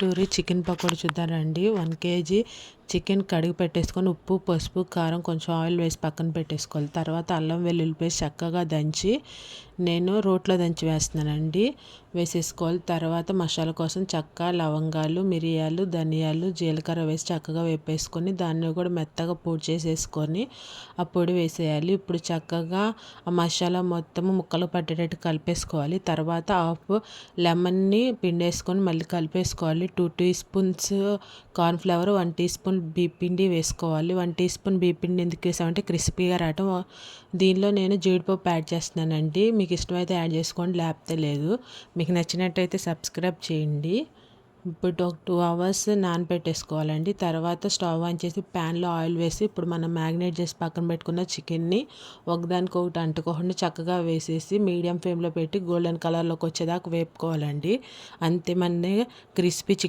టూరి chicken pakodi చూద్దారండి one KG chicken కడిగి పెట్టేసుకొని ఉప్పు పసుపు కారం కొంచెం ఆయిల్ వేసి పక్కన పెట్టేసుకోవాలి. తర్వాత అల్లం వెల్లుల్లి పేస్ట్ చక్కగా దంచి నేను రోట్లో దంచి వేస్తున్నానండి. వేసేసుకోవాలి. తర్వాత మసాలా కోసం చెక్క లవంగాలు మిరియాలు ధనియాలు జీలకర్ర వేసి చక్కగా వేపేసుకొని దాన్ని కూడా మెత్తగా పొడి చేసేసుకొని ఆ పొడి వేసేయాలి. ఇప్పుడు చక్కగా ఆ మసాలా మొత్తం ముక్కలు పట్టేటట్టు కలిపేసుకోవాలి. తర్వాత హాఫ్ లెమన్ని పిండేసుకొని మళ్ళీ కలిపేసుకోవాలి. Two teaspoons cornflour one teaspoon పిండి వేసుకోవాలి. వన్ టీ స్పూన్ పిండి ఎందుకు వేసామంటే క్రిస్పీగా రావటం. దీనిలో నేను జీడిపప్పు యాడ్ చేస్తున్నానండి. మీకు ఇష్టమైతే యాడ్ చేసుకోండి లేకపోతే లేదు. మీకు నచ్చినట్టయితే సబ్స్క్రైబ్ చేయండి. ఇప్పుడు ఒక టూ అవర్స్ నానబెట్టేసుకోవాలండి. తర్వాత స్టవ్ ఆన్ చేసి ప్యాన్లో ఆయిల్ వేసి ఇప్పుడు మనం మ్యాగ్నేట్ చేసి పక్కన పెట్టుకున్న చికెన్ని ఒకదానికి ఒకటి అంటుకోకుండా చక్కగా వేసేసి మీడియం ఫ్లేమ్లో పెట్టి గోల్డెన్ కలర్లోకి వచ్చేదాకా వేపుకోవాలండి. అంతే మన క్రిస్పీ చికెన్